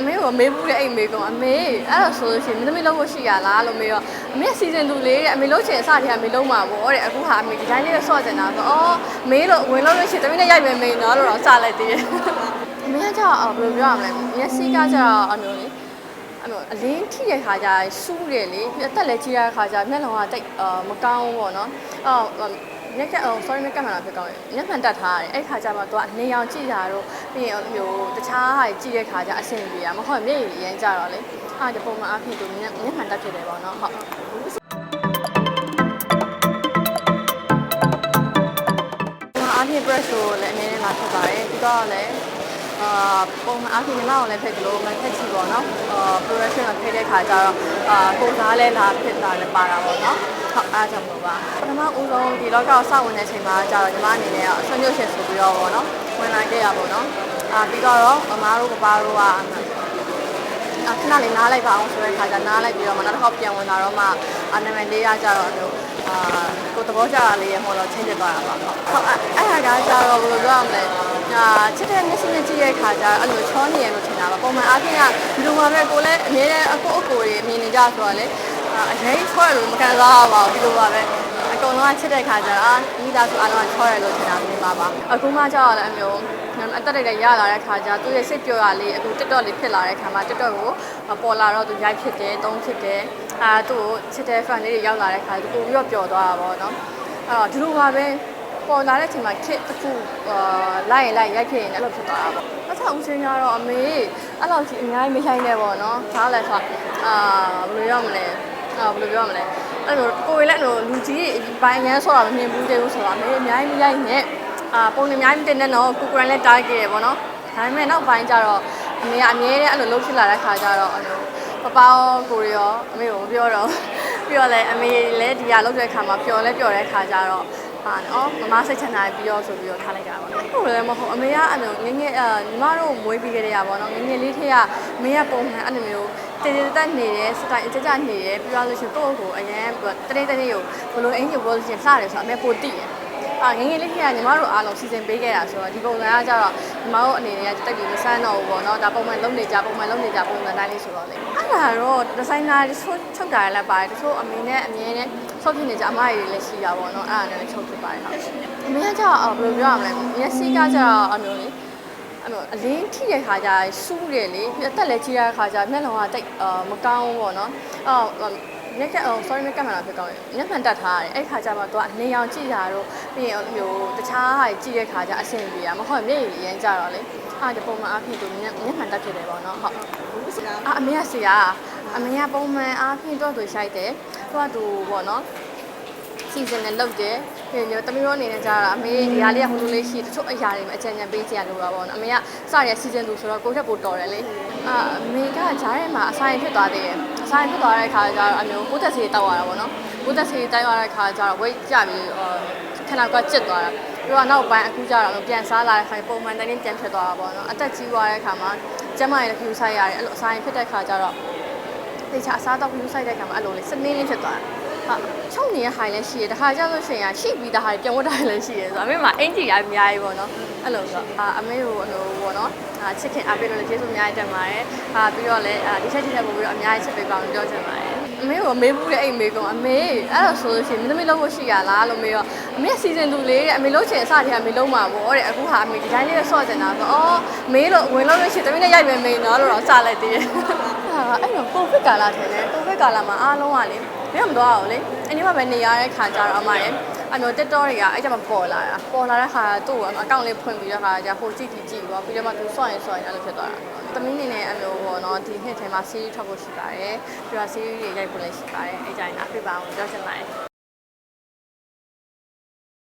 အမေကမေးဘူးတဲ့အဲ့မေးကောင်အမေအဲ့တော့ဆိုလို့ရှိရင်မင်းသမီးလုံးဖို့ရှိရလားလို့မေးတော့အမေစီစဉ်သူလေးတဲ့အမေလုံးချင်အစတည်းကအမေလုံးမှာပေါ့တဲ့အခုဟာအမေဒီတိုင်းလေးပဲဆော့ကျင်တာဆိုအော်မေးလို့ဝင်လို့လို့ရှိရင်သမီးနဲ့ရိုက်မယ်မေးနော်လို့တော့စလိုက်သေးတယ်အမေကကြောက်ဘယ်လိုပြောရမလဲမျက်စိကကြောက်အမျိုးလေးအမျိုးအလင်းထိတဲ့ခါကျစူးတယ်လေပြီးအသက်လည်းကြီးရတဲ့ခါကျမျက်လုံးကတိတ်အာမကောင်းဘူးပေါ့နော်အော် ညက်ကအော် sorry ညက်ကမှလာဖြစ်ကောင်းတယ်ညက်မှန်တက်ထားတယ်အဲ့ခါကျမှသူကနေအောင်ကြည့်တာတော့ပြီးရင်မျိုးတခြားဟာကြည့်တဲ့ခါကျအဆင်ပြေရမဟုတ်မျက်ရည်ရမ်းကြတော့လေအားဒီပုံမှန်အဖြစ်သူညက်ညက်မှန်တက်ဖြစ်တယ်ပေါ့နော်ဟုတ်အားဖြင့် brush ကိုလည်းအနည်းနဲ့လာဖြစ်ပါတယ်ပြီးတော့လည်း အာပုံမှန်အားဖြင့်ညီမကိုလည်းဖက်ကြလို့မဖက်ချီပေါ့နော်အာ progression ကိုဖက်တဲ့ခါကျတော့အာကိုစားလဲလာဖြစ်တာလည်းပါတာပေါ့နော်ဟုတ်အားကြောင့်မို့ပါပထမဦးဆုံးဒီလောကကိုစဝင်တဲ့အချိန်မှာကျတော့ညီမအနေနဲ့အဆွေးနွေးရှင်ဆိုပြီးတော့ပေါ့နော်ဝင်လာခဲ့ရပေါ့နော်အာပြီးတော့မမတို့ကပါတို့ကအခဏလေးနားလိုက်ပါအောင်ဆိုတဲ့ခါကျနားလိုက်ပြီးတော့မနောက်တစ်ခေါက်ပြန်ဝင်လာတော့မှအနာမည်လေးရကြတော့အမျိုးအာကိုသဘောကျတာလေးရဟောတော့ချင်းဖြစ်သွားတာပါဟုတ်ဟုတ်အဲ့အဲ့ဒါကကြတော့ဘယ်လိုပြောရမလဲ အာချစ်တဲ့မျက်စိနဲ့ကြည့်တဲ့ခါကျတော့အဲ့လိုချောနေရလို့ထင်တာပါပုံမှန်အားဖြင့်ကဒီလိုမှပဲကိုလည်းအမြဲတမ်းအကိုအကိုတွေမြင်နေကြဆိုတော့လေအာအရင်ချောရလို့မကန်စားရပါဘူးဒီလိုပါပဲအကုန်လုံးကချစ်တဲ့ခါကျတော့အာမိသားစုအားလုံးကချောရလို့ထင်တာမြင်ပါပါအခုမှကျတော့လည်းအမျိုးအတက်တက်ရလာတဲ့ခါကျသူ့ရဲ့စိတ်ပြောရလေးအခု TikTok လေးဖြစ်လာတဲ့ခါမှာ TikTok ကိုပေါ်လာတော့သူရိုက်ဖြစ်တယ်တုံးဖြစ်တယ်အာသူ့ကိုချစ်တဲ့ fan လေးတွေရောက်လာတဲ့ခါသူပို့ပြီးတော့ပျော်သွားတာပေါ့နော်အဲ့တော့ဒီလိုပါပဲ ပေါ်လာတဲ့အချိန်မှာခစ်တစ်ခုအာလိုက်ရင်လိုက်ရိုက်ဖြစ်ရင်လည်းအဲ့လိုဖြစ်သွားတာပေါ့အဆောက်ဦးစင်းကတော့အမေအဲ့လောက်ကြီးအများကြီးမရိုက်နဲ့ပေါ့နော်ဒါလည်းဆိုအာဘယ်လိုရမလဲအာဘယ်လိုပြောမလဲအဲ့လိုကိုယ်လည်းအဲ့လိုလူကြီးပိုင်းရမ်းဆောတာမမြင်ဘူးသေးဘူးဆိုတော့အမေအများကြီးမရိုက်နဲ့အာပုံနေအများကြီးတင်တဲ့တော့ကိုကိုရန်လည်းတားခဲ့ရပေါ့နော်ဒါပေမဲ့နောက်ပိုင်းကျတော့အမေကအမြဲတမ်းအဲ့လိုလှုပ်ဖြစ်လာတဲ့ခါကျတော့အဲ့လိုပပရောကိုရီရောအမေကိုမပြောတော့ပြီးတော့လည်းအမေလည်းဒီဟာလှုပ်တဲ့ခါမှာပျော်လဲပျော်တဲ့ခါကျတော့ ဟာနော်မမစိတ်ချမ်းသာပြီးတော့ဆိုပြီးတော့ထားလိုက်တာပါဟုတ်လည်းမဟုတ်အမေကအဲ့လိုငငယ်အာညီမတို့မွေးပြီးကြတဲ့ရပါတော့ငငယ်လေးထက်ကမင်းကပုံမှန်အဲ့လိုမျိုးတည်တည်တက်နေတယ်စတိုင်အကြကြနေတယ်ပြီးတော့လို့ရှိရင်ကိုယ့်ကိုအရင်တနေ့တနေ့ကိုဘလို့အင်ကြီးဘောလို့ရှိရင်လှတယ်ဆိုတော့အမေပိုတည်တယ် အာငယ်ငယ်လေးခေတ်ကညီမတို့အားလုံးစီစဉ်ပေးခဲ့တာဆိုတော့ဒီပုံစံကကြတော့ညီမတို့အနေနဲ့တက်ပြီးမဆန်းတော့ဘူးပေါ့နော်ဒါပုံမှန်လုံးနေကြပုံမှန်လုံးနေကြပုံစံတိုင်းလေးဆိုတော့လေအဲ့ဒါတော့ဒီဇိုင်နာချုပ်ချုပ်တာလည်းပါတယ်တချို့အမေနဲ့အမြဲနဲ့ဆော့ဖြစ်နေကြအမတွေလည်းရှိတာပေါ့နော်အဲ့ဒါနဲ့ချုပ်ဖြစ်ပါတယ်ဟုတ်အမေကကြတော့ဘယ်လိုပြောရမလဲမျက်စိကကြတော့အမျိုးလေးအမျိုးအလင်းထိတဲ့ခါကျစူးတယ်လေပြီးအသက်လည်းကြီးရတဲ့ခါကျမျက်လုံးကတိတ်အာမကောင်းဘူးပေါ့နော်အော် ညက်ကအော် sorry ညက်ကမှလာဖြစ်ကောင်းတယ်ညက်မှန်တက်ထားတယ်အဲ့ခါကျမှသူကနေအောင်ကြည့်တာတော့ပြီးရင်မျိုးတခြားဟာကြည့်တဲ့ခါကျအဆင်ပြေရမဟုတ်မျက်ရည်ရမ်းကြတော့လေအားဒီပုံမှန်အားဖြင့်သူညက်ညက်မှန်တက်ဖြစ်တယ်ပေါ့နော်ဟုတ်အာအမေကဆရာအမေကပုံမှန်အားဖြင့်တော့သူရှိုက်တယ်သူကသူပေါ့နော်စီဇန်နဲ့လုပ်တယ်ပြီးတော့တမီးတို့အနေနဲ့ကြာတာအမေဒီဟာလေးကဟိုလိုလေးရှိတချို့အရာတွေမှာအကြံဉာဏ်ပေးကြရလို့ပါပေါ့နော်အမေကစရစီဇန်သူဆိုတော့ကိုယ့်ထက်ပိုတော်တယ်လေအာအမေကဂျားထဲမှာအဆိုင်ဖြစ်သွားသေးတယ်အ ဆိုင်ဖြစ်သွားတဲ့ခါကျတော့အမျိုးကိုသက်စီတောက်ရတာပေါ့နော်ကိုသက်စီတောက်ရတဲ့ခါကျတော့ဝိတ်ကြပြီးခဏကကျစ်သွားတာပြီးတော့နောက်ပိုင်းအခုကျတော့ပြန်စားလာတဲ့ခါပုံမှန်တိုင်းပြန်ဖြစ်သွားတာပေါ့နော်အသက်ကြီးသွားတဲ့ခါမှာကျမရဲ့ခ ्यू ဆိုင်ရတယ်အဲ့လိုအဆိုင်ဖြစ်တဲ့ခါကျတော့တေချာအစားတော့ view site တဲ့ခါမှာအဲ့လိုလေးစနေလေးဖြစ်သွားတာ ဟာချုပ်နေတဲ့ဟာလည်းရှိရတခါကျလို့ရှိရင်ရှိပြီးသားဟာပြန်ဝတ်တာလည်းရှိရဆိုတော့အမေမှာအင်ဂျီရအများကြီးပေါ့နော်အဲ့လိုဆိုအာအမေကိုအဲ့လိုပေါ့နော်အာချစ်ခင်အားပေးလို့လည်းကျေးဇူးအများကြီးတင်ပါတယ်ဟာပြီးတော့လည်းအာဒီချက်ဒီချက်ပို့ပြီးတော့အများကြီးချစ်ပေးပါအောင်ပြောချင်ပါတယ် အမေကိုမေးဘူးတဲ့အဲ့မေးကောင်အမေအဲ့တော့ဆိုလို့ရှိရင်မင်းသမီးလုံးဖို့ရှိရလားလို့မေးတော့အမေစီစဉ်သူလေးတဲ့အမေလုံးချင်အစတည်းကအမေလုံးမှာပေါ့တဲ့အခုဟာအမေဒီတိုင်းလေးပဲဆော့ချင်တာဆိုအော်မေးလို့ဝင်လို့လို့ရှိရင်တမီးနဲ့ရိုက်မယ်မေးနော်လို့တော့စလိုက်သေးတယ်ဟာအဲ့တော့ကိုဗစ်ကာလထင်တယ်ကိုဗစ်ကာလမှာအားလုံးကလေမရမတော့အောင်လေအင်းဒီမှာပဲနေရတဲ့ခါကျတော့အမရဲ့အမျိုး TikTok တွေကအဲ့ကျမှပေါ်လာတာပေါ်လာတဲ့ခါသူ့ကိုအကောင့်လေးဖွင့်ပြီးတော့ခါကျဟိုကြည့်ကြည့်ကြည့်ပေါ့ပြီးတော့မှသူစော့ရင်စော့ရင်အဲ့လိုဖြစ်သွားတာတမီးနေနဲ့အမျိုးပေါ့နော် ဒီနှစ်ထဲမှာ series ထွက်ဖို့ရှိပါတယ်ပြီးတော့ series တွေရိုက်ဖို့လည်းရှိပါတယ်အဲ့ကြရင်နားပြပါအောင်ပြောချင်ပါတယ်